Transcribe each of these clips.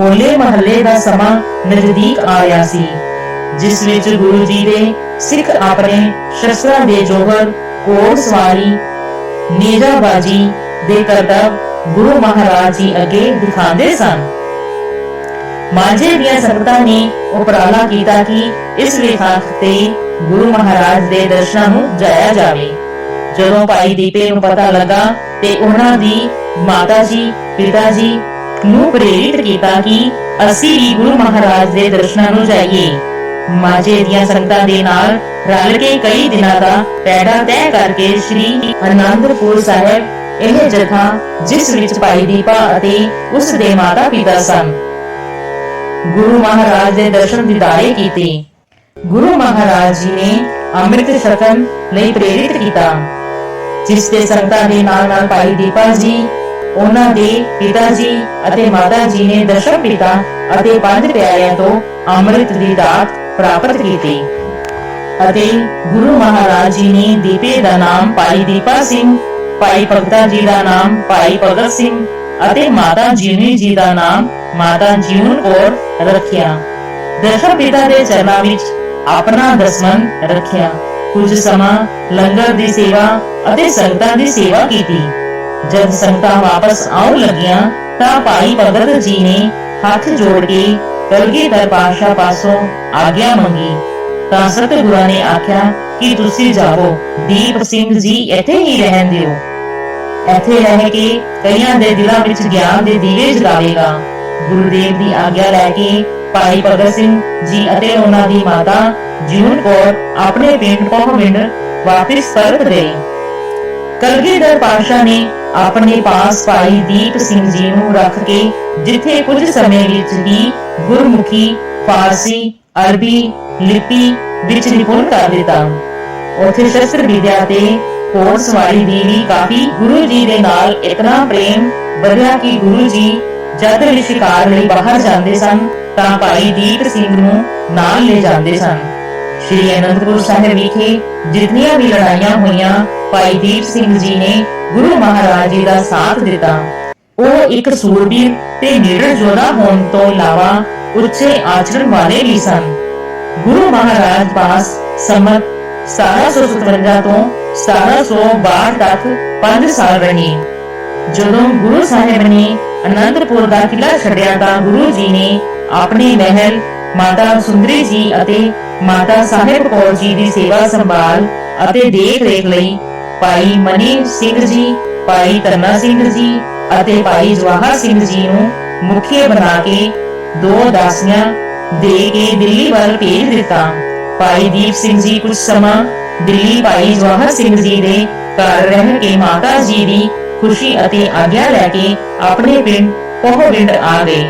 ਹੋਲੇ ਮਹੱਲੇ ਦਾ ਸਮਾਂ ਨਜ਼ਦੀਕ ਆ ਰਿਹਾ ਸੀ, ਜਿਸ ਵਿੱਚ ਗੁਰੂ ਜੀ ਦੇ ਸਿੱਖ ਆਪਣੇ ਸ਼ਸਤਰਾਂ ਦੇ ਜੋਹਰ ਕੋੜ ਸਵਾਰੀ, ਨੇਜਾਬਾਜੀ ਦੇ ਕਰਤੱਵ ਗੁਰੂ ਮਹਾਰਾਜ ਜੀ ਅੱਗੇ ਦਿਖਾਉਂਦੇ ਸਨ। ਮਾਝੇ ਦੀਆਂ ਸੰਗਤਾਂ ਨੇ ਉਪਰਾਲਾ ਕੀਤਾ ਕਿ ਇਸ ਵਿਖਾਖ ਤੇ ਗੁਰੂ ਮਹਾਰਾਜ ਦੇ ਦਰਸ਼ਨਾਂ ਨੂੰ ਜਾਇਆ ਜਾਵੇ। ਜਦੋਂ ਭਾਈ ਦੀਪੇ ਨੂੰ ਪਤਾ ਲੱਗਾ ਤੇ ਉਹਨਾਂ ਦੀ ਮਾਤਾ ਜੀ, ਪਿਤਾ ਜੀ ਨੂੰ ਪ੍ਰੇਰਿਤ ਕੀਤਾ ਕਿ ਅਸੀਂ ਵੀ ਗੁਰੂ ਮਹਾਰਾਜ ਦੇ ਦਰਸ਼ਨਾਂ ਨੂੰ ਜਾਈਏ। ਮਾਝੇ ਦੀਆਂ ਸੰਗਤਾਂ ਦੇ ਨਾਲ ਰਲ ਕੇ ਕਈ ਦਿਨਾਂ ਦਾ ਪੈੜਾ ਤੈਅ ਕਰਕੇ ਸ੍ਰੀ ਅਨੰਦਪੁਰ ਸਾਹਿਬ, ਇਹ ਜਥਾ ਜਿਸ ਵਿੱਚ ਭਾਈ ਦੀਪਾ ਅਤੇ ਉਸ ਦੇ ਮਾਤਾ ਪਿਤਾ ਸਨ। ਗੁਰੂ ਮਹਾਰਾਜ ਦੇ ਦਰਸ਼ਨ ਦਿਦਾਰੇ ਕੀਤੇ। ਗੁਰੂ ਮਹਾਰਾਜ ਜੀ ਨੇ ਅੰਮ੍ਰਿਤ ਛਕਣ ਲਈ ਪ੍ਰੇਰਿਤ ਕੀਤਾ। ਜਿਸ ਦੇ ਸੰਗਤਾਂ ਦੇ ਨਾਲ ਨਾਲ ਭਾਈ ਦੀਪਾ ਜੀ ਉਹਨਾਂ ਦੇ ਪਿਤਾ ਜੀ ਅਤੇ ਮਾਤਾ ਜੀ ਨੇ ਦਸ਼ਮ ਪਿਤਾ ਅਤੇ ਪੰਜ ਪਿਆਰਿਆਂ ਤੋਂ ਅੰਮ੍ਰਿਤ ਦੀ ਦਾਤ ਪ੍ਰਾਪਤ ਕੀਤੀ। ਅਤੇ ਗੁਰੂ ਮਹਾਰਾਜ ਜੀ ਨੇ ਦੀਪੇ ਦਾ ਨਾਮ ਭਾਈ ਦੀਪਾ ਸਿੰਘ, ਭਾਈ ਭਗਤਾ ਜੀ ਦਾ ਨਾਮ ਭਾਈ ਭਗਤ ਸਿੰਘ ਅਤੇ ਮਾਤਾ ਜੀਵਨੀ ਜੀ ਦਾ ਨਾਮ ਮਾਤਾ ਜੀਵਨ ਕੌਰ ਰੱਖਿਆ। ਦਸ਼ਮ ਪਿਤਾ ਦੇ ਚਰਨਾਂ ਵਿੱਚ ਆਪਣਾ ਦਸਮਨ ਰੱਖਿਆ। ਕੁਝ ਸਮਾਂ ਲੰਗਰ ਦੀ ਸੇਵਾ ਅਤੇ ਸੰਗਤਾਂ ਦੀ ਸੇਵਾ ਕੀਤੀ। ਜਦ ਸੰਗਤਾਂ ਵਾਪਸ ਆਉਣ ਲੱਗੀਆਂ ਤਾਂ ਭਾਈ ਭਗਤ ਜੀ ਨੇ ਹੱਥ ਜੋੜ ਕੇ ਕਲਗੀਧਰ ਪਾਸ਼ਾ ਪਾਸੋਂ ਆਗਿਆ ਮੰਗੀ। ਤਾਂ ਸਤਿਗੁਰਾਂ ਨੇ ਆਖਿਆ ਕਿ ਤੁਸੀਂ ਜਾਵੋ, ਦੀਪ ਸਿੰਘ ਜੀ ਇੱਥੇ ਹੀ ਰਹਿਣ ਦਿਓ। ਇੱਥੇ ਰਹਿ ਕੇ ਕਈਆਂ ਦੇ ਦਿਲਾਂ ਵਿੱਚ ਗਿਆਨ ਦੇ ਦੀਵੇ ਜਗਾਵੇਗਾ। ਗੁਰੂਦੇਵ ਦੀ ਆਗਿਆ ਲੈ ਕੇ ਭਾਈ ਭਗਤ ਸਿੰਘ ਜੀ ਅਤੇ ਉਹਨਾਂ ਦੀ ਮਾਤਾ ਜੀਵਨ ਕੌਰ ਆਪਣੇ ਪਿੰਡ ਪਹੁੰਚਿੰਡ ਵਾਪਿਸ ਪਰਤ ਗਏ। ਕਲਗੀਧਰ ਪਾਸ਼ਾ ਨੇ ਆਪਣੇ ਪਾਸ ਭਾਈ ਦੀਪ ਸਿੰਘ ਜੀ ਨੂੰ ਰੱਖ ਕੇ, ਜਿੱਥੇ ਕੁਝ ਸਮੇਂ ਵਿੱਚ ਹੀ ਗੁਰਮੁਖੀ, ਫਾਰਸੀ, ਅਰਬੀ ਲਿਪੀ ਵਿੱਚ ਨਿਪੁੰਨ ਕਰ ਦਿੱਤਾ। ਉਥੇ ਸ਼ਸਤਰ ਵਿਦਿਆ ਤੇ ਘੋੜ ਦੀ ਵੀ ਕਾਫੀ ਗੁਰੂ ਜੀ ਦੇ ਨਾਲ ਇਤਨਾ ਪ੍ਰੇਮ ਵਧਿਆ ਕਿ ਗੁਰੂ ਜੀ ਜਦ ਵੀ ਸ਼ਿਕਾਰ ਲਈ ਬਾਹਰ ਜਾਂਦੇ ਸਨ, ਤਾਂ ਭਾਈ ਦੀਪ ਸਿੰਘ ਨੂੰ ਨਾਲ ਲੈ ਜਾਂਦੇ ਸਨ। ਸ਼੍ਰੀ ਅਨੰਦਪੁਰ ਸਾਹਿਬ ਵਿਖੇ ਜਿਤਨੀਆਂ ਵੀ ਲੜਾਈਆਂ ਹੋਈਆਂ, ਭਾਈ ਦੀਪ ਸਿੰਘ ਜੀ ਨੇ ਗੁਰੂ ਮਹਾਰਾਜ ਜੀ ਦਾ ਸਾਥ ਦਿੱਤਾ। ਉਹ ਇੱਕ ਸੂਰਬੀਰ ਤੇ ਨਿਡਰ ਯੋਧਾ ਹੋਣ ਤੋਂ ਇਲਾਵਾ ਉੱਚੇ ਆਚਰਣ ਵਾਲੇ ਵੀ ਸਨ। ਗੁਰੂ ਮਹਾਰਾਜ ਪਾਸ ਸਮਤ 1757 ਤੋਂ 1762 ਤੱਕ 5 ਸਾਲ ਰਹੇ। ਜਦੋਂ ਗੁਰੂ ਸਾਹਿਬ ਨੇ ਅਨੰਦਪੁਰ ਦਾ ਕਿਲਾ ਛੱਡਿਆ ਤਾਂ ਗੁਰੂ ਜੀ ਨੇ ਆਪਣੇ ਮਹਿਲ, ਮਾਤਾ ਸੁੰਦਰੀ ਜੀ ਅਤੇ ਮਾਤਾ ਸਾਹਿਬ ਕੌਰ ਜੀ ਦੀ ਸੇਵਾ ਸੰਭਾਲ ਅਤੇ ਦੇਖ ਰੇਖ ਲਈ ਭਾਈ ਮਨੀ ਸਿੰਘ ਜੀ, ਭਾਈ ਤਰਨਾ ਸਿੰਘ ਜੀ ਅਤੇ ਭਾਈ ਜਵਾਹਰ ਸਿੰਘ ਜੀ ਨੂੰ ਮੁਖੀ ਬਣਾ ਕੇ ਦੋ ਦਾਸੀਆਂ ਦੇ ਕੇ ਦਿੱਲੀ ਵੱਲ ਭੇਜ ਦਿੱਤਾ। ਭਾਈ ਦੀਪ ਸਿੰਘ ਜੀ ਕੁਝ ਸਮਾਂ ਦਿੱਲੀ ਭਾਈ ਜਵਾਹਰ ਸਿੰਘ ਜੀ ਦੇ ਘਰ ਰਹਿ ਕੇ ਮਾਤਾ ਜੀ ਦੀ ਖੁਸ਼ੀ ਅਤੇ ਆਗਿਆ ਲੈ ਕੇ ਆਪਣੇ ਪਿੰਡ ਪਹੁਵਿੰਡ ਆ ਗਏ,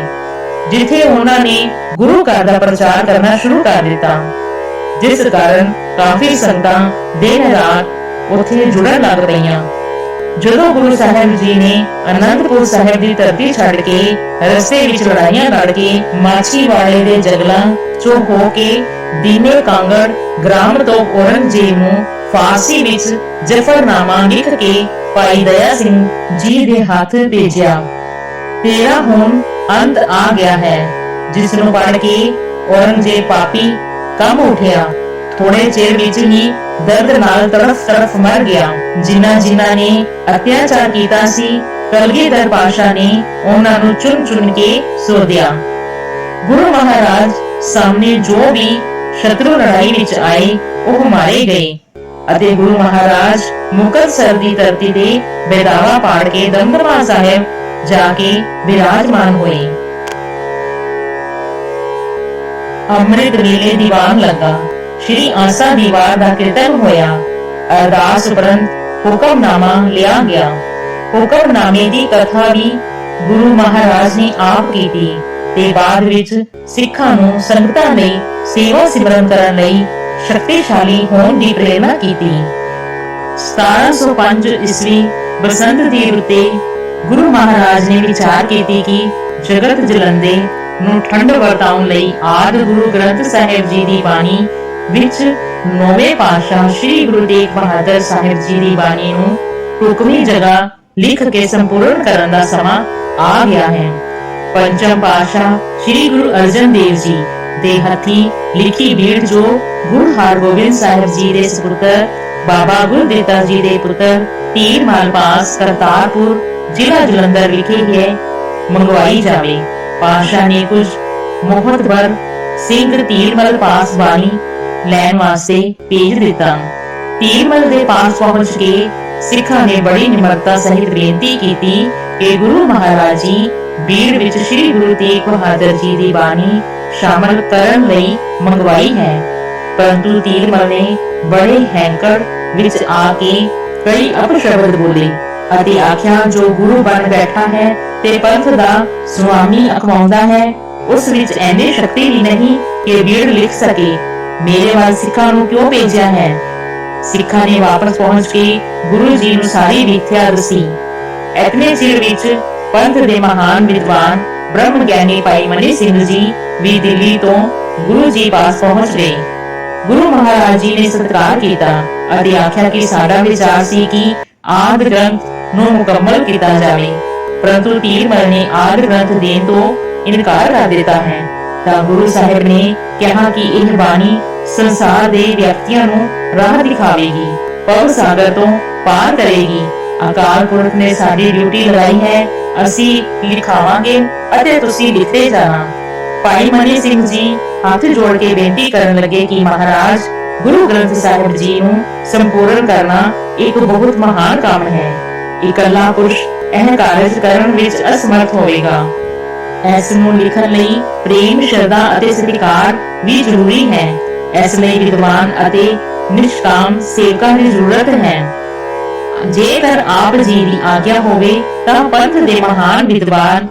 ਜਿੱਥੇ ਉਹਨਾਂ ਨੇ ਗੁਰੂ ਘਰ ਦਾ ਪ੍ਰਚਾਰ ਕਰਨਾ ਸ਼ੁਰੂ ਕਰ ਦਿੱਤਾ। ਜਿਸ ਕਾਰਨ ਕਾਫੀ ਸੰਗਤਾਂ ਦਿਨ ਰਾਤ ਉੱਥੇ ਜੁੜਨ ਲੱਗ ਪਈਆਂ। ਜਦੋਂ ਗੁਰੂ ਸਾਹਿਬ ਜੀ ਨੇ ਅਨੰਦਪੁਰ ਸਾਹਿਬ ਦੀ ਧਰਤੀ ਛੱਡ ਕੇ ਰਸਤੇ ਵਿੱਚ ਲੜਾਈਆਂ ਲੜ ਕੇ ਮਾਛੀਵਾੜੇ ਦੇ ਜੰਗਲਾਂ ਚੋਂ ਹੋ ਕੇ ਦੀਨੇ ਕਾਂਗੜ ਗ੍ਰਾਮ ਤੋਂ ਔਰੰਗਜ਼ੇਬ ਨੂੰ ਫਾਰਸੀ ਵਿੱਚ ਜ਼ਫਰਨਾਮਾ ਲਿਖ ਕੇ ਭਾਈ ਦਇਆ ਸਿੰਘ ਜੀ ਦੇ ਹੱਥ ਭੇਜਿਆ। ਤੇਰਾ ਹੁਣ ਅੰਤ ਆ ਗਿਆ ਹੈ ਜਿਸ ਨੂੰ ਪੜ੍ਹ ਕੇ ਔਰੰਗਜ਼ੇਬ ਪਾਪੀ ਕੰਮ ਉਠਿਆ। ਥੋੜੇ ਚਿਰ ਵਿੱਚ ਹੀ ਦਰਦ ਨਾਲ ਤੜਫ ਤੜਫ ਮਰ ਗਿਆ। ਜਿਨ੍ਹਾਂ ਜਿਨ੍ਹਾਂ ਨੇ ਅਤਿਆਚਾਰ ਕੀਤਾ ਸੀ ਕਲਗੀਧਰ ਪਾਸ਼ਾ ਨੇ ਉਹਨਾਂ ਨੂੰ ਚੁਣ ਚੁਣ ਕੇ ਸੋਧਿਆ। ਗੁਰੂ ਮਹਾਰਾਜ ਸਾਹਮਣੇ ਜੋ ਵੀ ਸ਼ਤਰੂ ਲੜਾਈ ਵਿੱਚ ਆਏ, ਉਹ ਮਾਰੇ ਗਏ। ਅਤੇ ਗੁਰੂ ਮਹਾਰਾਜ ਮੁਕਤਸਰ ਦੀ ਧਰਤੀ ਤੇ ਬੇਦਾਵਾ ਪਾੜ ਕੇ ਦਮਦਮਾ ਸਾਹਿਬ ਜਾ ਕੇ ਵਿਰਾਜਮਾਨ ਹੋਏ। ਅੰਮ੍ਰਿਤ ਵੇਲੇ ਦੀਵਾਨ ਲੱਗਾ। ਸ਼੍ਰੀ ਆਸਾ ਦੀਵਾਰ ਦਾ ਕੀਰਤਨ ਹੋਇਆ। ਅਰਦਾਸ ਉਪਰੰਤ ਹੁਕਮਨਾਮਾ ਲਿਆ ਗਿਆ। ਹੁਕਮਨਾਮੇ ਦੀ ਕਥਾ ਵੀ ਗੁਰੂ ਮਹਾਰਾਜ ਨੇ ਆਪ ਕੀਤੀ ਤੇ ਬਾਅਦ ਵਿੱਚ ਸਿੱਖਾਂ ਨੂੰ ਸੰਗਤਾਂ ਲਈ ਸੇਵਾ ਸਿਮਰਨ ਕਰਨ ਲਈ ਸ਼ਕਤੀਸ਼ਾਲੀ ਹੋਣ ਦੀ ਪ੍ਰੇਰਣਾ ਕੀਤੀ। 1705 ਈਸਵੀ ਬਸੰਤ ਦੀ ਰੁੱਤੇ ਗੁਰੂ ਮਹਾਰਾਜ ਨੇ ਵਿਚਾਰ ਕੀਤੀ ਕਿ ਜਗਤ ਜਲੰਦੇ ਨੂੰ ਠੰਡ ਵਰਤਾਉਣ ਲਈ ਆਦ ਗੁਰੂ ਗ੍ਰੰਥ ਸਾਹਿਬ ਜੀ ਦੀ ਬਾਣੀ ਵਿੱਚ ਨੌਵੇਂ ਪਾਤਸ਼ਾਹ ਸ੍ਰੀ ਗੁਰੂ ਤੇਗ ਬਹਾਦਰ ਸਾਹਿਬ ਜੀ ਦੀ ਬਾਣੀ ਨੂੰ ਢੁਕਵੀਂ ਜਗ੍ਹਾ ਲਿਖ ਕੇ ਸੰਪੂਰਨ ਕਰਨ ਦਾ ਸਮਾਂ ਆ ਗਿਆ ਹੈ। ਪੰਚਮ ਪਾਤਸ਼ਾਹ ਸ੍ਰੀ ਗੁਰੂ ਅਰਜਨ ਦੇਵ ਜੀ ਦੇ ਹੱਥੀ ਲਿਖੀ ਬੀੜ ਜੋ ਗੁਰੂ ਹਰਗੋਬਿੰਦ ਸਾਹਿਬ ਜੀ ਦੇ ਸੁਪੁੱਤਰ ਬਾਬਾ ਗੁਰਦਿੱਤਾ ਜੀ ਦੇ ਪੁੱਤਰ ਤੀਰ ਮਾਲਪਾਸ ਕਰਤਾਰਪੁਰ ਜ਼ਿਲ੍ਹਾ ਜਲੰਧਰ ਵਿਖੇ ਹੈ ਮੰਗਵਾਈ ਜਾਵੇ। ਪਾਤਸ਼ਾਹ ਨੇ ਕੁਝ ਮੋਹਤਬਰ ਸਿੰਘ ਤੀਰਮਲ ਪਾਸ ਬਾਣੀ ਲੈਣ ਵਾਸਤੇ ਭੇਜ ਦਿੱਤਾ। ਤੀਰਮਲ ਦੇ ਪਾਸ ਪਹੁੰਚ ਕੇ ਸਿੱਖਾਂ ਨੇ ਬੜੀ ਨਿਮਰਤਾ ਸਹਿਤ ਬੇਨਤੀ ਕੀਤੀ ਕਿ ਗੁਰੂ ਮਹਾਰਾਜ ਜੀ ਬੀੜ ਵਿੱਚ ਸ੍ਰੀ ਗੁਰੂ ਤੇਗ ਬਹਾਦਰ ਜੀ ਦੀ ਬਾਣੀ ਸ਼ਾਮਲ ਕਰਨ ਲਈ ਮੰਗਵਾਈ ਹੈ। ਪਰੰਤੂ ਤੀਰਮਲ ਨੇ ਬੜੇ ਹੈਂਕੜ ਵਿੱਚ ਆ ਕੇ ਕਈ ਅਪਸ਼ਬਦ ਬੋਲੇ ਅਤੇ ਆਖਿਆ, ਜੋ ਗੁਰੂ ਬਣ ਬੈਠਾ ਹੈ ਤੇ ਪੰਥ ਦਾ ਸੁਆਮੀ ਅਖਵਾਉਂਦਾ ਹੈ, ਉਸ ਵਿੱਚ ਐਨੀ ਸ਼ਕਤੀ ਵੀ ਨਹੀਂ ਕਿ ਬੀੜ ਲਿਖ ਸਕੇ। ਮੇਰੇ ਵੱਲ ਸਿੱਖਾਂ ਨੂੰ ਕਿਉਂ ਭੇਜਿਆ ਹੈ ਸਿੱਖਾਂ ਨੇ ਵਾਪਸ ਪਹੁੰਚ ਕੇ ਗੁਰੂ ਜੀ ਨੂੰ ਸਾਰੀ ਵਿਥਿਆ ਦੱਸੀ ਇਤਨੇ ਚਿਰ ਵਿੱਚ ਪੰਥ ਦੇ ਮਹਾਨ ਵਿਦਵਾਨ ਬ੍ਰਹਮ ਗਿਆਨੀ ਭਾਈ ਮਨੀ ਸਿੰਘ ਜੀ ਵੀ ਦਿੱਲੀ ਤੋਂ ਗੁਰੂ ਜੀ ਪਾਸ ਪਹੁੰਚ ਗਏ ਗੁਰੂ ਮਹਾਰਾਜ ਜੀ ਨੇ ਸਤਿਕਾਰ ਕੀਤਾ ਅਤੇ ਆਖਿਆ ਕਿ ਸਾਡਾ ਵਿਚਾਰ ਸੀ ਕਿ ਆਦ ਗ੍ਰੰਥ ਨੂੰ ਮੁਕੰਮਲ ਕੀਤਾ ਜਾਵੇ ਪਰੰਤੂ ਤੀਰਮਲ ਨੇ ਆਦ ਗ੍ਰੰਥ ਦੇਣ ਤੋਂ ਇਨਕਾਰ ਕਰ ਦਿੱਤਾ ਹੈ ਤਾਂ ਗੁਰੂ ਸਾਹਿਬ ਨੇ ਕਿਹਾ ਕਿ ਇਹ ਬਾਣੀ ਸੰਸਾਰ ਦੇ ਵਿਅਕਤੀਆਂ ਨੂੰ ਰਾਹ ਦਿਖਾਵੇਗੀ, ਪਵ ਸਾਗਰ ਤੋਂ ਪਾਰ ਕਰੇਗੀ। ਅਕਾਲ ਪੁਰਖ ਨੇ ਸਾਡੀ ਡਿਊਟੀ ਲਗਾਈ ਹੈ, ਅਸੀਂ ਲਿਖਾਵਾਂਗੇ ਅਤੇ ਤੁਸੀਂ ਲਿਖਦੇ ਜਾਣਾ। ਭਾਈ ਮਨੀ ਸਿੰਘ ਜੀ ਹੱਥ ਜੋੜ ਕੇ ਬੇਨਤੀ ਕਰਨ ਲੱਗੇ ਕਿ ਮਹਾਰਾਜ, ਗੁਰੂ ਗ੍ਰੰਥ ਸਾਹਿਬ ਜੀ ਨੂੰ ਸੰਪੂਰਨ ਕਰਨਾ ਇੱਕ ਬਹੁਤ ਮਹਾਨ ਕੰਮ ਹੈ। ਇਕੱਲਾ ਪੁਰਸ਼ ਇਹ ਕਾਰਜ ਕਰਨ ਵਿੱਚ ਅਸਮਰਥ ਹੋਵੇਗਾ। ਇਸ ਨੂੰ ਲਿਖਣ ਲਈ ਪ੍ਰੇਮ, ਸ਼ਰਧਾ ਅਤੇ ਸਤਿਕਾਰ ਵੀ ਜ਼ਰੂਰੀ ਹੈ। ਇਸ ਲਈ ਵਿਦਵਾਨ ਅਤੇ ਨਿਸ਼ਕਾਮ ਸੇਵਕਾਂ ਦੀ ਜ਼ਰੂਰਤ ਹੈ। ਜੇਕਰ ਆਪ ਜੀ ਦੀ ਆਗਿਆ ਹੋਵੇ, ਤਾਂ ਪੰਥ ਦੇ ਮਹਾਨ ਵਿਦਵਾਨ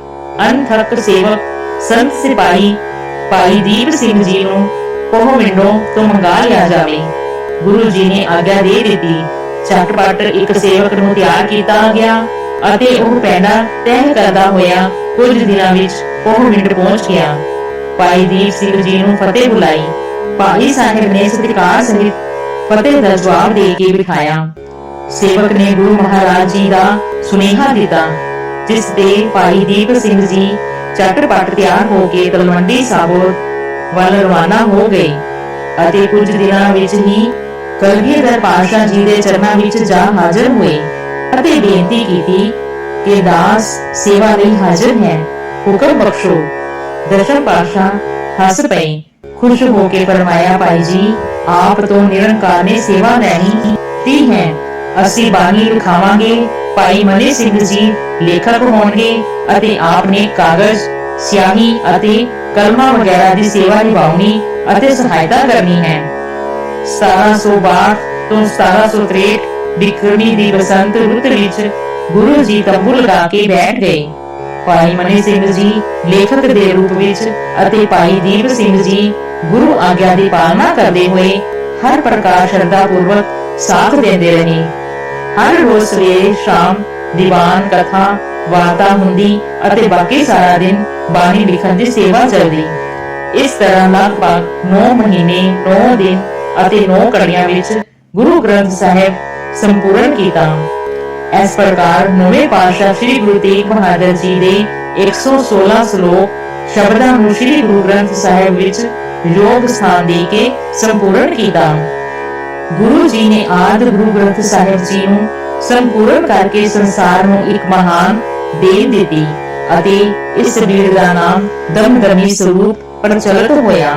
ਅਨਥਕ ਸੇਵਕ, ਸੰਤ ਸਿਪਾਹੀ, ਭਾਈ ਦੀਪ ਸਿੰਘ ਜੀ ਨੂੰ ਕੋਹ ਤੋਂ ਮੰਗਾ ਲਿਆ ਜਾਵੇ। ਗੁਰੂ ਜੀ ਨੇ ਆਗਿਆ ਦੇ ਦਿੱਤੀ। ਝਟਪਟ ਇੱਕ ਸੇਵਕ ਨੂੰ ਤਿਆਰ ਕੀਤਾ ਗਿਆ ਅਤੇ ਉਹ ਪੈਂਡਾ ਤੈਅ ਕਰਦਾ ਹੋਇਆ ਕੁਝ ਦਿਨਾਂ ਵਿੱਚ ਕੋਹ ਵਿੰਡ ਪਹੁੰਚ ਗਿਆ। ਭਾਈ ਦੀਪ ਸਿੰਘ ਜੀ ਨੂੰ ਫਤਿਹ ਬੁਲਾਈ। ਭਾਈ ਸਾਹਿਬ ਨੇ ਸਤਿਕਾਰ ਸਹਿਤ ਫਤਿਹ ਦਾ ਜਵਾਬ ਦੇ ਕੇ ਬਿਠਾਇਆ। ਸੇਵਕ ਨੇ ਗੁਰੂ ਮਹਾਰਾਜ ਜੀ ਦਾ ਸੁਨੇਹਾ ਦਿੱਤਾ, ਜਿਸ ਤੇ ਭਾਈ ਦੀਪ ਸਿੰਘ ਜੀ ਝਟਪਟ ਤਿਆਰ ਹੋ ਕੇ ਤਲਵੰਡੀ ਸਾਬੋ ਵੱਲ ਰਵਾਨਾ ਹੋ ਗਏ ਅਤੇ ਕੁਝ ਦਿਨਾਂ ਵਿੱਚ ਹੀ ਕਲਗੀਧਰ ਪਾਤਸ਼ਾਹ ਜੀ ਦੇ ਚਰਨਾਂ ਵਿੱਚ ਜਾ ਹਾਜ਼ਰ ਹੋਏ ਅਤੇ ਬੇਨਤੀ ਕੀਤੀ ਕਿ ਦਾਸ ਸੇਵਾ ਲਈ ਹਾਜ਼ਰ ਹੈ ਹੁਕਮ ਬਖਸ਼ੋ ਦਰਸ਼ਨ ਪਾਤਸ਼ਾਹ ਹੱਸ ਪਏ ਖੁਸ਼ ਹੋ ਕੇ ਫਰਮਾਇਆ ਭਾਈ ਜੀ ਆਪ ਤੋਂ ਨਿਰੰਕਾਰ ਨੇ ਸੇਵਾ ਲੈਣੀ ਤੀ ਹੈ ਅਸੀਂ ਬਾਣੀ ਲਿਖਾਵਾਂਗੇ ਭਾਈ ਮਨੀ ਸਿੰਘ ਜੀ ਲੇਖਕ ਹੋਣਗੇ ਅਤੇ ਆਪ ਨੇ ਕਾਗਜ਼ ਸਿਆਹੀ ਅਤੇ ਕਲਮਾਂ ਵਗੈਰਾ ਦੀ ਸੇਵਾ ਨਿਭਾਉਣੀ ਅਤੇ ਸਹਾਇਤਾ ਕਰਨੀ ਹੈ 1762 ਤੋਂ 1763 ਬਿਕਰਮੀ ਦੀ ਬਸੰਤ ਰੁੱਤ ਵਿੱਚ ਗੁਰੂ ਜੀ ਤੰਬੂ ਲਗਾ ਕੇ ਬੈਠ ਗਏ। ਭਾਈ ਮਨੀ ਸਿੰਘ ਜੀ, ਲੇਖਕ ਦੇ ਰੂਪ ਵਿੱਚ ਅਤੇ ਭਾਈ ਦੀਪ ਸਿੰਘ ਜੀ ਗੁਰੂ ਆਗਿਆ ਦੀ ਪਾਲਣਾ ਕਰਦੇ ਹੋਏ ਹਰ ਪ੍ਰਕਾਰ ਸ਼ਰਧਾ ਪੂਰਵਕ ਸਾਥ ਦਿੰਦੇ ਰਹੇ। ਹਰ ਰੋਜ਼ ਸਵੇਰੇ ਸ਼ਾਮ ਦੀਵਾਨ, ਕਥਾ, ਵਾਰਤਾ ਹੁੰਦੀ ਅਤੇ ਬਾਕੀ ਸਾਰਾ ਦਿਨ ਬਾਣੀ ਲਿਖਣ ਦੀ ਸੇਵਾ ਚੱਲਦੀ। ਇਸ ਤਰ੍ਹਾਂ ਲਗਭਗ 9 ਮਹੀਨੇ 9 ਦਿਨ ਅਤੇ 9 ਕੜੀਆਂ ਵਿੱਚ ਗੁਰੂ ਗ੍ਰੰਥ ਸਾਹਿਬ ਸੰਪੂਰਨ ਕੀਤਾ। ਇਸ ਪ੍ਰਕਾਰ ਨਵੇਂ ਪਾਤਸ਼ਾਹ ਸ੍ਰੀ ਗੁਰੂ ਤੇਗ ਬਹਾਦਰ ਜੀ ਦੇ 116 ਸ਼ਲੋਕ ਸ਼ਬਦਾਂ ਨੂੰ ਸ੍ਰੀ ਗੁਰੂ ਗ੍ਰੰਥ ਸਾਹਿਬ ਵਿੱਚ ਯੋਗ ਸਥਾਨ ਦੇ ਕੇ ਸੰਪੂਰਨ ਕੀਤਾ। ਗੁਰੂ ਜੀ ਨੇ ਆਦ ਗੁਰੂ ਗ੍ਰੰਥ ਸਾਹਿਬ ਜੀ ਨੂੰ ਸੰਪੂਰਨ ਕਰਕੇ ਸੰਸਾਰ ਨੂੰ ਇੱਕ ਮਹਾਨ ਦੇਣ ਦਿੱਤੀ ਅਤੇ ਇਸ ਬੀੜ ਦਾ ਨਾਮ ਦਮਦਮੀ ਸਰੂਪ ਪ੍ਰਚਲਿਤ ਹੋਇਆ।